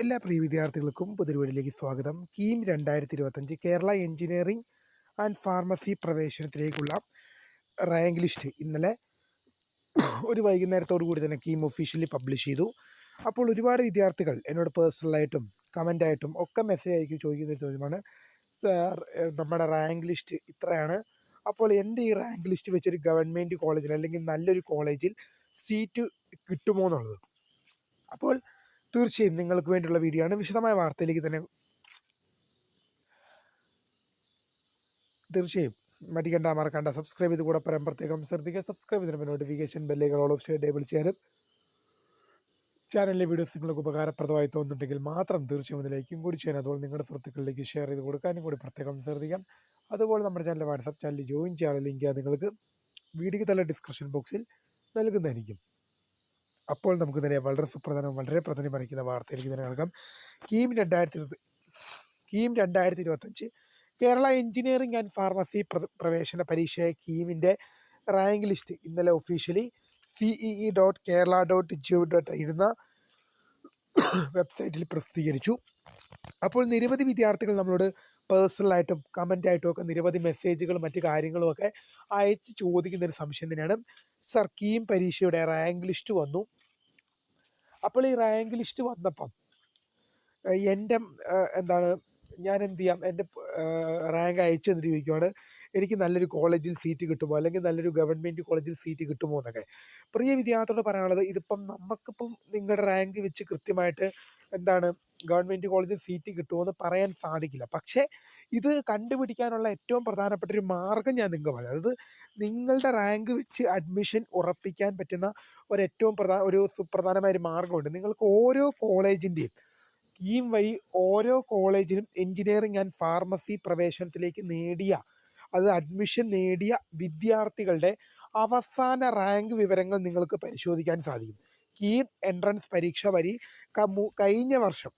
എല്ലാ പ്രിയ വിദ്യാർത്ഥികൾക്കും പുതുവീടിലേക്ക് സ്വാഗതം. കീം രണ്ടായിരത്തി ഇരുപത്തഞ്ച് കേരള എഞ്ചിനീയറിംഗ് ആൻഡ് ഫാർമസി പ്രവേശനത്തിലേക്കുള്ള റാങ്ക് ലിസ്റ്റ് ഇന്നലെ ഒരു വൈകുന്നേരത്തോടു കൂടി തന്നെ കീം ഒഫീഷ്യലി പബ്ലിഷ് ചെയ്തു. അപ്പോൾ ഒരുപാട് വിദ്യാർത്ഥികൾ എന്നോട് പേഴ്സണലായിട്ടും കമന്റായിട്ടും ഒക്കെ മെസ്സേജ് അയക്കി ചോദിക്കുന്ന ഒരു ചോദ്യമാണ് സാർ നമ്മുടെ റാങ്ക് ലിസ്റ്റ് ഇത്രയാണ്. അപ്പോൾ എന്റെ ഈ റാങ്ക് ലിസ്റ്റ് വെച്ചൊരു ഗവൺമെന്റ് കോളേജിൽ അല്ലെങ്കിൽ നല്ലൊരു കോളേജിൽ സീറ്റ് കിട്ടുമോ എന്നുള്ളത്? അപ്പോൾ തീർച്ചയായും നിങ്ങൾക്ക് വേണ്ടിയുള്ള വീഡിയോ ആണ്. വിശദമായ വാർത്തയിലേക്ക് തന്നെ തീർച്ചയായും മടിക്കണ്ട മറക്കണ്ട. സബ്സ്ക്രൈബ് ചെയ്ത് കൂടെ പരം പ്രത്യേകം ശ്രദ്ധിക്കുക. സബ്സ്ക്രൈബ് ചെയ്തിട്ട് നോട്ടിഫിക്കേഷൻ ബെല്ലുകൾ ഓൾ ഓപ്ഷൻ ഡേബിൾ ചെയ്യാനും ചാനലിലെ വീഡിയോസ് നിങ്ങൾക്ക് ഉപകാരപ്രദമായി തോന്നുന്നുണ്ടെങ്കിൽ മാത്രം തീർച്ചയായും ഒന്ന് ലൈക്കും കൂടി ചെയ്യാൻ അതുപോലെ നിങ്ങളുടെ സുഹൃത്തുക്കളിലേക്ക് ഷെയർ ചെയ്ത് കൊടുക്കാനും കൂടി പ്രത്യേകം ശ്രദ്ധിക്കാം. അതുപോലെ നമ്മുടെ ചാനലിലെ വാട്സപ്പ് ചാനൽ ജോയിൻ ചെയ്യാനുള്ള ലിങ്ക് നിങ്ങൾക്ക് വീഡിയോക്ക് തന്നെ ഡിസ്ക്രിപ്ഷൻ ബോക്സിൽ നൽകുന്നതായിരിക്കും. അപ്പോൾ നമുക്ക് തന്നെ വളരെ സുപ്രധാനം വളരെ പ്രധാനം പഠിക്കുന്ന വാർത്തയിലേക്ക് തന്നെ നൽകാം കീം രണ്ടായിരത്തി ഇരുപത് കീം രണ്ടായിരത്തി ഇരുപത്തഞ്ച് കേരള എഞ്ചിനീയറിംഗ് ആൻഡ് ഫാർമസി പ്രവേശന പരീക്ഷ കീമിന്റെ റാങ്ക് ലിസ്റ്റ് ഇന്നലെ officially CEE dot Kerala dot G O dot എഴുതുന്ന വെബ്സൈറ്റിൽ പ്രസിദ്ധീകരിച്ചു. അപ്പോൾ നിരവധി വിദ്യാർത്ഥികൾ നമ്മളോട് പേഴ്സണലായിട്ടും കമന്റായിട്ടും ഒക്കെ നിരവധി മെസ്സേജുകളും മറ്റു കാര്യങ്ങളും ഒക്കെ അയച്ച് ചോദിക്കുന്ന ഒരു സംശയം തന്നെയാണ്. സർ കീം പരീക്ഷയുടെ റാങ്ക് ലിസ്റ്റ് വന്നു. അപ്പോൾ ഈ റാങ്ക് ലിസ്റ്റ് വന്നപ്പം എന്റെ എന്താണ് ഞാൻ എന്ത് ചെയ്യാം എന്റെ റാങ്ക് അയച്ചു തന്നിട്ട് ചോദിക്കുവാണ് എനിക്ക് നല്ലൊരു കോളേജിൽ സീറ്റ് കിട്ടുമോ? അല്ലെങ്കിൽ നല്ലൊരു ഗവൺമെന്റ് കോളേജിൽ സീറ്റ് കിട്ടുമോ എന്നൊക്കെ. പ്രിയ വിദ്യാർത്ഥിയോട് പറയാനുള്ളത് ഇതിപ്പം നമുക്കിപ്പം നിങ്ങളുടെ റാങ്ക് വെച്ച് കൃത്യമായിട്ട് എന്താണ് ഗവൺമെന്റ് കോളേജിൽ സീറ്റ് കിട്ടുമോ എന്ന് പറയാൻ സാധിക്കില്ല. പക്ഷേ ഇത് കണ്ടുപിടിക്കാനുള്ള ഏറ്റവും പ്രധാനപ്പെട്ട ഒരു മാർഗം ഞാൻ നിങ്ങൾക്ക് പറയാം. അതായത് നിങ്ങളുടെ റാങ്ക് വെച്ച് അഡ്മിഷൻ ഉറപ്പിക്കാൻ പറ്റുന്ന ഒരു ഏറ്റവും പ്രധാന ഒരു സുപ്രധാനമായ ഒരു മാർഗമുണ്ട് നിങ്ങൾക്ക് ഓരോ കോളേജിന്റെയും സ്കീം വഴി ഓരോ കോളേജിലും എഞ്ചിനീയറിംഗ് ആൻഡ് ഫാർമസി പ്രവേശനത്തിലേക്ക് നേടിയ അത് അഡ്മിഷൻ നേടിയ വിദ്യാർത്ഥികളുടെ അവസാന റാങ്ക് വിവരങ്ങൾ നിങ്ങൾക്ക് പരിശോധിക്കാൻ സാധിക്കും. കീം എൻട്രൻസ് പരീക്ഷ വഴി കഴിഞ്ഞ വർഷം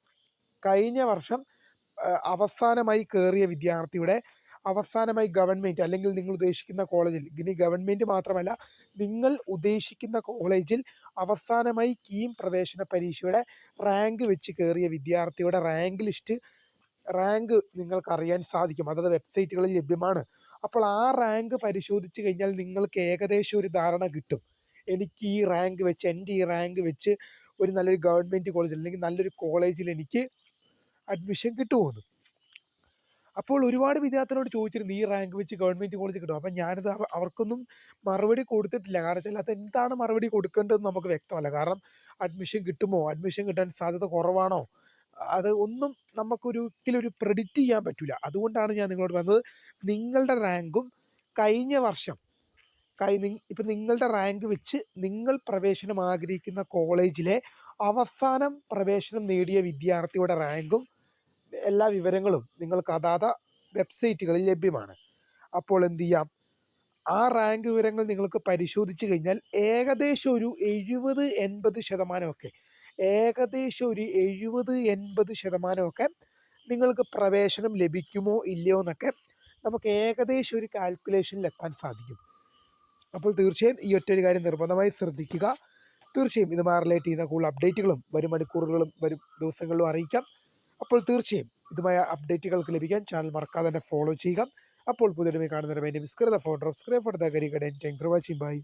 കഴിഞ്ഞ വർഷം അവസാനമായി കയറിയ വിദ്യാർത്ഥിയുടെ അവസാനമായി ഗവൺമെന്റ് അല്ലെങ്കിൽ നിങ്ങൾ ഉദ്ദേശിക്കുന്ന കോളേജിൽ ഇനി ഗവൺമെന്റ് മാത്രമല്ല നിങ്ങൾ ഉദ്ദേശിക്കുന്ന കോളേജിൽ അവസാനമായി കീം പ്രവേശന പരീക്ഷയുടെ റാങ്ക് വെച്ച് കയറിയ വിദ്യാർത്ഥിയുടെ റാങ്ക് ലിസ്റ്റ് റാങ്ക് നിങ്ങൾക്ക് അറിയാൻ സാധിക്കും. അതത് വെബ്സൈറ്റുകളിൽ ലഭ്യമാണ്. അപ്പോൾ ആ റാങ്ക് പരിശോധിച്ച് കഴിഞ്ഞാൽ നിങ്ങൾക്ക് ഏകദേശം ഒരു ധാരണ കിട്ടും. എനിക്ക് ഈ റാങ്ക് വെച്ച് എന്റെ ഈ റാങ്ക് വെച്ച് ഒരു നല്ലൊരു ഗവൺമെന്റ് കോളേജിൽ അല്ലെങ്കിൽ നല്ലൊരു കോളേജിൽ എനിക്ക് അഡ്മിഷൻ കിട്ടുമെന്ന് അപ്പോൾ ഒരുപാട് വിദ്യാർത്ഥികളോട് ചോദിച്ചിരുന്നു ഈ റാങ്ക് വെച്ച് ഗവൺമെന്റ് കോളേജ് കിട്ടും. അപ്പം ഞാനത് അവ- അവർക്കൊന്നും മറുപടി കൊടുത്തിട്ടില്ല. കാരണം വെച്ചാൽ അത് എന്താണ് മറുപടി കൊടുക്കേണ്ടതെന്ന് നമുക്ക് വ്യക്തമല്ല. കാരണം അഡ്മിഷൻ കിട്ടുമോ? അഡ്മിഷൻ കിട്ടാൻ സാധ്യത കുറവാണോ? അത് ഒന്നും നമുക്കൊരു ഒരിക്കലും ഒരു പ്രെഡിക്റ്റ് ചെയ്യാൻ പറ്റില്ല അതുകൊണ്ടാണ് ഞാൻ നിങ്ങളോട് പറഞ്ഞത് നിങ്ങളുടെ റാങ്കും കഴിഞ്ഞ വർഷം ഇപ്പം നിങ്ങളുടെ റാങ്ക് വെച്ച് നിങ്ങൾ പ്രവേശനം ആഗ്രഹിക്കുന്ന കോളേജിലെ അവസാനം പ്രവേശനം നേടിയ വിദ്യാർത്ഥിയുടെ റാങ്കും എല്ലാ വിവരങ്ങളും നിങ്ങൾക്ക് അതാത വെബ്സൈറ്റുകളിൽ ലഭ്യമാണ്. അപ്പോൾ എന്തു ചെയ്യാം? ആ റാങ്ക് വിവരങ്ങൾ നിങ്ങൾക്ക് പരിശോധിച്ച് കഴിഞ്ഞാൽ ഏകദേശം ഒരു എഴുപത് എൺപത് ശതമാനമൊക്കെ ഏകദേശം ഒരു എഴുപത് എൺപത് ശതമാനമൊക്കെ നിങ്ങൾക്ക് പ്രവേശനം ലഭിക്കുമോ ഇല്ലയോ എന്നൊക്കെ നമുക്ക് ഏകദേശം ഒരു കാൽക്കുലേഷനിൽ എത്താൻ സാധിക്കും. അപ്പോൾ തീർച്ചയായും ഈ ഒറ്റൊരു കാര്യം നിർബന്ധമായി ശ്രദ്ധിക്കുക. തീർച്ചയായും ഇതുമായി റിലേറ്റ് ചെയ്യുന്ന കൂടുതൽ അപ്ഡേറ്റുകളും വരും മണിക്കൂറുകളും വരും ദിവസങ്ങളിലും അറിയിക്കാം. അപ്പോൾ തീർച്ചയായും ഇതുമായ അപ്ഡേറ്റുകൾക്ക് ലഭിക്കാൻ ചാനൽ മറക്കാതെ തന്നെ ഫോളോ ചെയ്യുക. അപ്പോൾ പുതിയ കാണുന്നവരെ എന്റെ വിസ്കൃത ഫോട്ടോ സബ്സ്ക്രൈബ് ഫോട്ടോ കരികടൻ താങ്ക് ഫോർ വാച്ചിങ് ബൈ